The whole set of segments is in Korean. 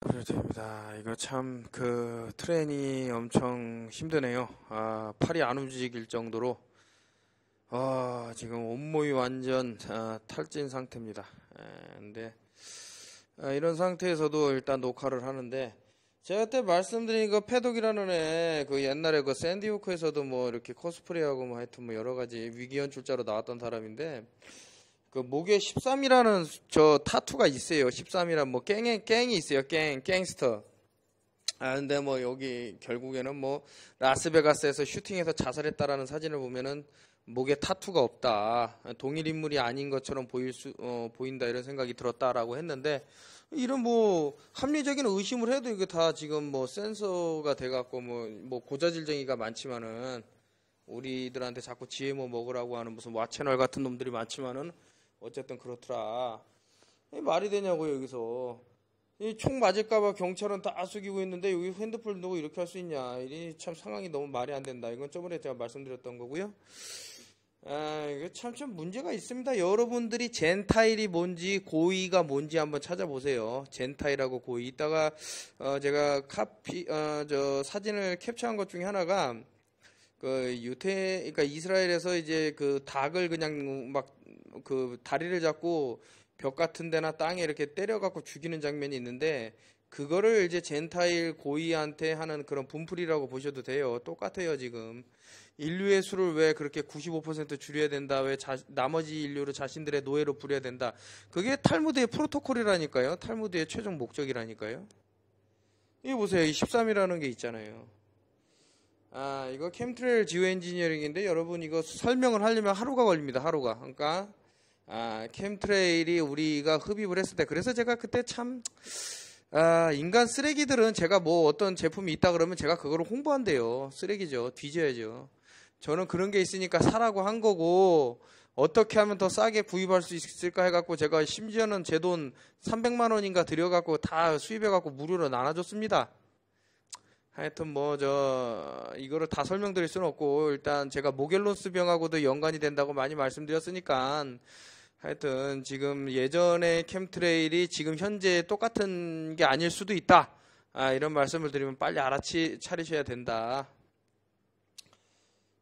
그렇습니다. 이거 참 그 트레인이 엄청 힘드네요. 아, 팔이 안 움직일 정도로 아, 지금 온몸이 완전 아, 탈진 상태입니다. 에, 근데 아, 이런 상태에서도 일단 녹화를 하는데 제가 그때 말씀드린 그 패독이라는 애 그 옛날에 그 샌디호크에서도 뭐 이렇게 코스프레하고 뭐 하여튼 뭐 여러 가지 위기 연 출자로 나왔던 사람인데 그 목에 13이라는 저 타투가 있어요. 13이란 뭐 깽에 깽이 있어요. 깽 갱스터. 아 근데 뭐 여기 결국에는 뭐 라스베가스에서 슈팅해서 자살했다라는 사진을 보면은 목에 타투가 없다. 동일 인물이 아닌 것처럼 보일 수 어, 보인다 이런 생각이 들었다라고 했는데 이런 뭐 합리적인 의심을 해도 이게 다 지금 뭐 센서가 돼갖고 뭐, 뭐 고자질쟁이가 많지만은 우리들한테 자꾸 GMO 먹으라고 하는 무슨 와채널 같은 놈들이 많지만은 어쨌든 그렇더라. 말이 되냐고요 여기서. 총 맞을까봐 경찰은 다 숙이고 있는데 여기 핸드폰 두고 이렇게 할 수 있냐. 이 참 상황이 너무 말이 안 된다. 이건 저번에 제가 말씀드렸던 거고요. 아, 이거 참, 좀 문제가 있습니다. 여러분들이 젠타일이 뭔지, 고의가 뭔지 한번 찾아보세요. 젠타일하고 고의. 이따가, 어, 제가 카피, 어, 저, 사진을 캡처한 것 중에 하나가, 그, 유태, 그러니까 이스라엘에서 이제 그 닭을 그냥 막, 그 다리를 잡고 벽 같은 데나 땅에 이렇게 때려갖고 죽이는 장면이 있는데, 그거를 이제 젠타일 고의한테 하는 그런 분풀이라고 보셔도 돼요. 똑같아요, 지금. 인류의 수를 왜 그렇게 95% 줄여야 된다? 왜 자, 나머지 인류를 자신들의 노예로 부려야 된다? 그게 탈무드의 프로토콜이라니까요. 탈무드의 최종 목적이라니까요. 이거 보세요. 이 13이라는 게 있잖아요. 아, 이거 캠트레일 지오 엔지니어링인데 여러분 이거 설명을 하려면 하루가 걸립니다. 하루가. 그러니까 아, 캠트레일이 우리가 흡입을 했을 때 그래서 제가 그때 참 아, 인간 쓰레기들은 제가 뭐 어떤 제품이 있다 그러면 제가 그거를 홍보한대요. 쓰레기죠. 뒤져야죠. 저는 그런 게 있으니까 사라고 한 거고 어떻게 하면 더 싸게 구입할 수 있을까 해갖고 제가 심지어는 제 돈 300만 원인가 들여갖고 다 수입해갖고 무료로 나눠줬습니다. 하여튼 뭐 저 이거를 다 설명드릴 수는 없고 일단 제가 모겔로스 병하고도 연관이 된다고 많이 말씀드렸으니까 하여튼 지금 예전의 캠트레일이 지금 현재 똑같은 게 아닐 수도 있다. 아, 이런 말씀을 드리면 빨리 알아치 차리셔야 된다.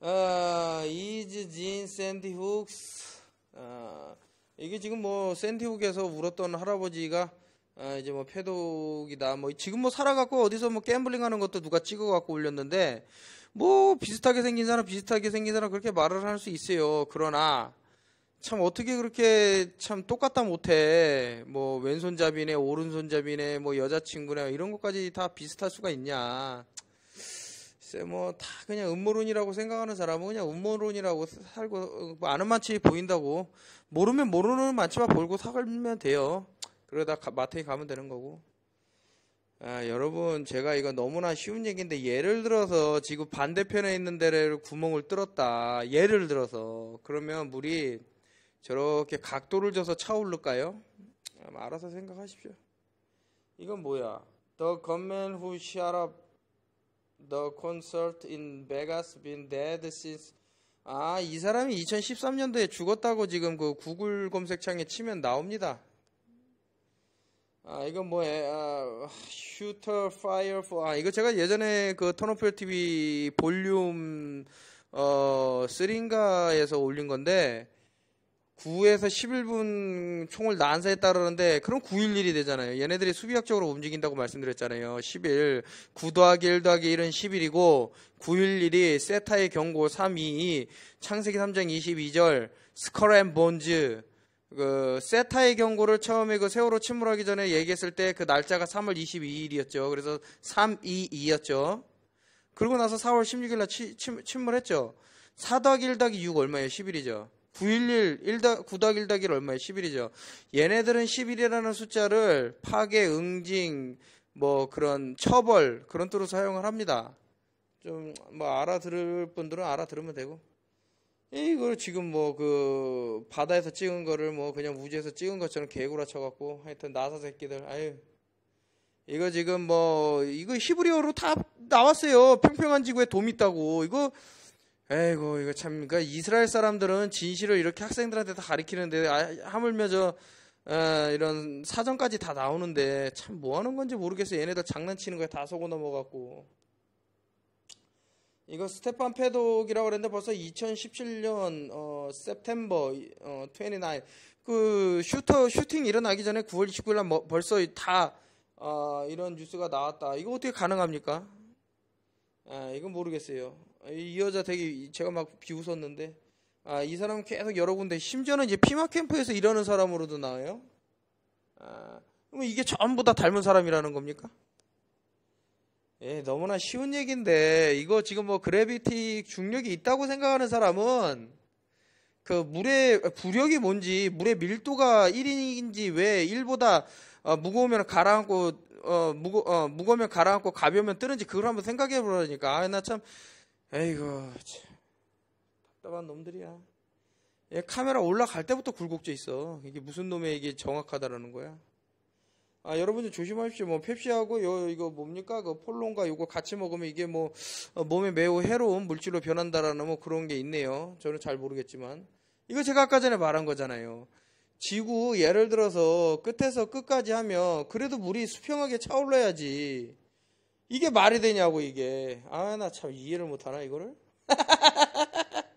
아, 이즈 진 샌디 훅스. 아, 이게 지금 뭐 샌디 훅에서 울었던 할아버지가 아, 이제 뭐 패독이다. 뭐 지금 뭐 살아갖고 어디서 뭐 갬블링 하는 것도 누가 찍어갖고 올렸는데 뭐 비슷하게 생긴 사람 비슷하게 생긴 사람 그렇게 말을 할 수 있어요. 그러나 참 어떻게 그렇게 참 똑같다 못해. 뭐 왼손잡이네 오른손잡이네 뭐 여자친구네 이런 것까지 다 비슷할 수가 있냐. 글쎄 뭐 다 그냥 음모론이라고 생각하는 사람은 그냥 음모론이라고 살고 뭐 아는 만치 보인다고. 모르면 모르는 만치만 볼고 살면 돼요. 그러다 마트에 가면 되는 거고. 아, 여러분 제가 이거 너무나 쉬운 얘기인데 예를 들어서 지구 반대편에 있는 데를 구멍을 뚫었다. 예를 들어서. 그러면 물이 저렇게 각도를 줘서 차오를까요? 알아서 생각하십시오. 이건 뭐야? The gunman who shot up the concert in Vegas been dead since 아, 이 사람이 2013년도에 죽었다고 지금 그 구글 검색창에 치면 나옵니다. 아, 이건 뭐야? 아, shooter fire for 아, 이거 제가 예전에 그 턴오펠 TV 볼륨 어 3인가에서 올린 건데 9에서 11분 총을 난사했다 그러는데 그럼 911이 되잖아요. 얘네들이 수비학적으로 움직인다고 말씀드렸잖아요. 11, 9 더하기 1 더하기 1은 11이고 911이 세타의 경고 322, 창세기 3장 22절, 스컬 앤 본즈 그 세타의 경고를 처음에 그 세월호 침몰하기 전에 얘기했을 때 그 날짜가 3월 22일이었죠. 그래서 322였죠. 그러고 나서 4월 16일 날 침몰했죠. 4 더하기 1 더하기 6 얼마예요? 10일이죠. 911, 1 더, 9 더하기 1 더하기 얼마예요? 10일이죠. 얘네들은 10일이라는 숫자를 파괴, 응징, 뭐 그런 처벌, 그런 뜻으로 사용을 합니다. 좀 뭐 알아들을 분들은 알아들으면 되고. 이걸 지금 뭐 그 바다에서 찍은 거를 뭐 그냥 우주에서 찍은 것처럼 개구라 쳐갖고 하여튼 나사 새끼들 아유 이거 지금 뭐 이거 히브리어로 다 나왔어요 평평한 지구에 돔 있다고 이거 에이고 이거 참 그러니까 이스라엘 사람들은 진실을 이렇게 학생들한테 다 가리키는데 아, 하물며 저 에, 이런 사정까지 다 나오는데 참 뭐 하는 건지 모르겠어요. 얘네들 장난치는 거에 다 속고 넘어갔고. 이거 스테판 페독이라고 그랬는데 벌써 2017년 어 세프템버 어 29그 슈터 슈팅 일어나기 전에 9월 29일 날 뭐, 벌써 다 어, 이런 뉴스가 나왔다. 이거 어떻게 가능합니까? 아, 이건 모르겠어요. 이 여자 되게 제가 막 비웃었는데 아, 이 사람은 계속 여러 군데 심지어는 이제 피마 캠프에서 일하는 사람으로도 나와요. 아, 그럼 이게 전부 다 닮은 사람이라는 겁니까? 예, 너무나 쉬운 얘기인데 이거 지금 뭐 그래비티 중력이 있다고 생각하는 사람은 그 물의 부력이 뭔지 물의 밀도가 1인인지 왜 1보다 어, 무거우면 가라앉고 어, 무거 어, 무거우면 가라앉고 가벼우면 뜨는지 그걸 한번 생각해 보라니까 아 나참 에이구 참, 답답한 놈들이야 예, 카메라 올라갈 때부터 굴곡져 있어 이게 무슨 놈의 이게 정확하다라는 거야 아, 여러분들 조심하십시오. 뭐 펩시하고 요 이거 뭡니까? 그 폴론과 요거 같이 먹으면 이게 뭐 어, 몸에 매우 해로운 물질로 변한다라는 뭐 그런 게 있네요. 저는 잘 모르겠지만 이거 제가 아까 전에 말한 거잖아요. 지구 예를 들어서 끝에서 끝까지 하면 그래도 물이 수평하게 차올라야지. 이게 말이 되냐고 이게. 아, 나 참 이해를 못 하나 이거를?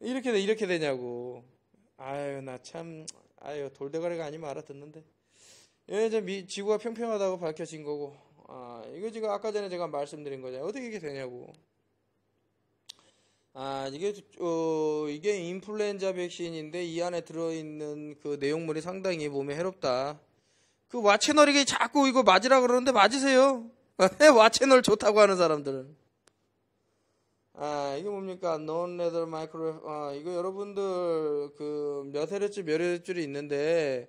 이렇게 돼 이렇게 되냐고. 아유, 나 참 아유 돌대가리가 아니면 알아듣는데 예, 이제 미, 지구가 평평하다고 밝혀진 거고 아 이거 지금 아까 전에 제가 말씀드린 거잖아요 어떻게 이게 되냐고 아 이게 어 이게 인플루엔자 백신인데 이 안에 들어있는 그 내용물이 상당히 몸에 해롭다 그 와 채널이 자꾸 이거 맞으라 그러는데 맞으세요 와 채널 좋다고 하는 사람들은 아, 이게 뭡니까? non leather micro, 아, 이거 여러분들, 그, 몇 헤르츠, 몇 헤르츠이 있는데,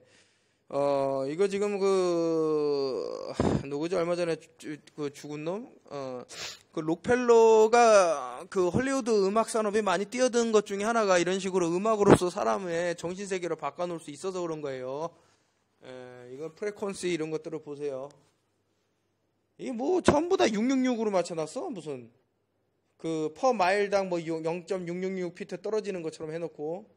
어, 이거 지금 그, 누구지? 얼마 전에 주, 그 죽은 놈? 어, 그 록펠러가 그 헐리우드 음악 산업에 많이 뛰어든 것 중에 하나가 이런 식으로 음악으로서 사람의 정신 세계를 바꿔 놓을 수 있어서 그런 거예요. 에, 이거 프레퀀시 이런 것들을 보세요. 이게 뭐 전부 다 666으로 맞춰놨어? 무슨. 그 퍼 마일당 뭐 0.666 피트 떨어지는 것처럼 해놓고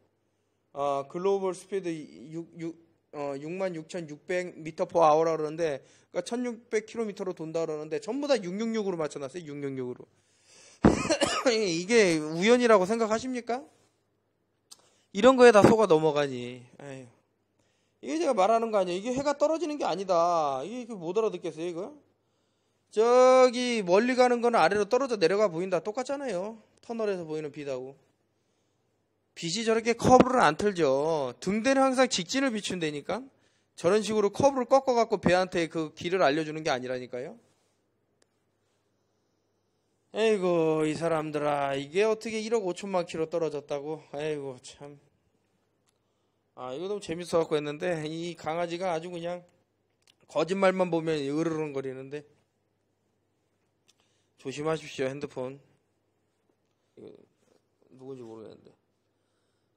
어, 글로벌 스피드 6, 6, 어, 66,600m per hour라 그러는데 그러니까 1,600km로 돈다 그러는데 전부 다 666으로 맞춰놨어요. 666으로. 이게 우연이라고 생각하십니까? 이런 거에 다 속아 넘어가니. 에휴. 이게 제가 말하는 거 아니에요. 이게 해가 떨어지는 게 아니다. 이게 못 알아듣겠어요, 이거? 저기 멀리 가는 거는 아래로 떨어져 내려가 보인다. 똑같잖아요. 터널에서 보이는 빛하고. 빛이 저렇게 커브를 안 틀죠. 등대는 항상 직진을 비춘다니까. 저런 식으로 커브를 꺾어갖고 배한테 그 길을 알려주는 게 아니라니까요. 에이고 이 사람들아 이게 어떻게 1억 5천만 킬로 떨어졌다고 에이고 참 아 이거 너무 재밌어 갖고 했는데 이 강아지가 아주 그냥 거짓말만 보면 으르렁거리는데 조심하십시오 핸드폰 누군지 모르겠는데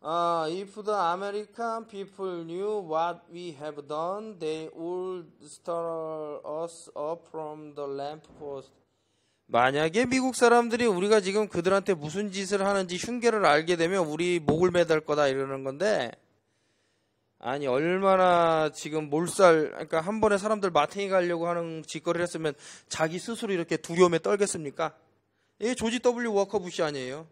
아, if the American people knew what we have done, they would stir us up from the lamppost. 만약에 미국 사람들이 우리가 지금 그들한테 무슨 짓을 하는지 흉계를 알게 되면 우리 목을 매달 거다 이러는 건데 아니 얼마나 지금 몰살 그러니까 한 번에 사람들 마탱이 가려고 하는 짓거리를 했으면 자기 스스로 이렇게 두려움에 떨겠습니까? 이게 조지 W 워커 부시 아니에요?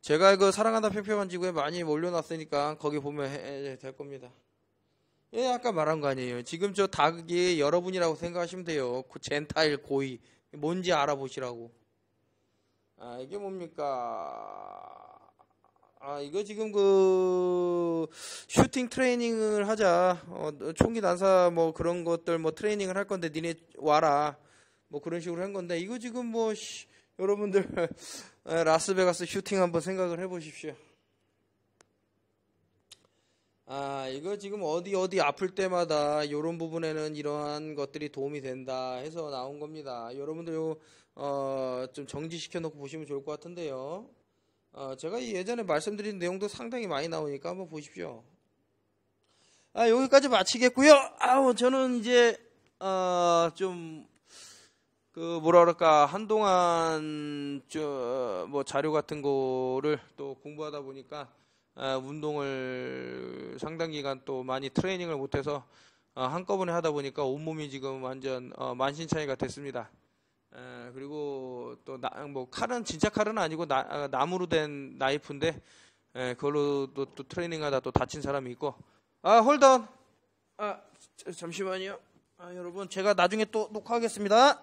제가 그 사랑한다 평평한 지구에 많이 올려놨으니까 거기 보면 해, 될 겁니다. 예, 아까 말한 거 아니에요. 지금 저 닭이 여러분이라고 생각하시면 돼요. 그 젠타일 고이 뭔지 알아보시라고. 아 이게 뭡니까? 아, 이거 지금 그 슈팅 트레이닝을 하자. 어, 총기 난사 뭐 그런 것들 뭐 트레이닝을 할 건데 니네 와라. 뭐 그런 식으로 한 건데 이거 지금 뭐 시, 여러분들 라스베가스 슈팅 한번 생각을 해 보십시오. 아, 이거 지금 어디 어디 아플 때마다 이런 부분에는 이러한 것들이 도움이 된다 해서 나온 겁니다. 여러분들 요, 어, 좀 정지시켜 놓고 보시면 좋을 것 같은데요. 어, 제가 예전에 말씀드린 내용도 상당히 많이 나오니까 한번 보십시오. 아, 여기까지 마치겠고요. 아우, 저는 이제, 어, 좀, 그, 뭐라 그럴까, 한동안, 저, 뭐, 자료 같은 거를 또 공부하다 보니까, 아, 운동을 상당 기간 또 많이 트레이닝을 못해서 어, 한꺼번에 하다 보니까 온몸이 지금 완전 어, 만신창이가 됐습니다. 에, 그리고 또 뭐 칼은 진짜 칼은 아니고 나, 아, 나무로 된 나이프인데 에, 그걸로 또, 또 트레이닝하다 또 다친 사람이 있고. 아 홀던 아 자, 잠시만요. 아 여러분 제가 나중에 또 녹화하겠습니다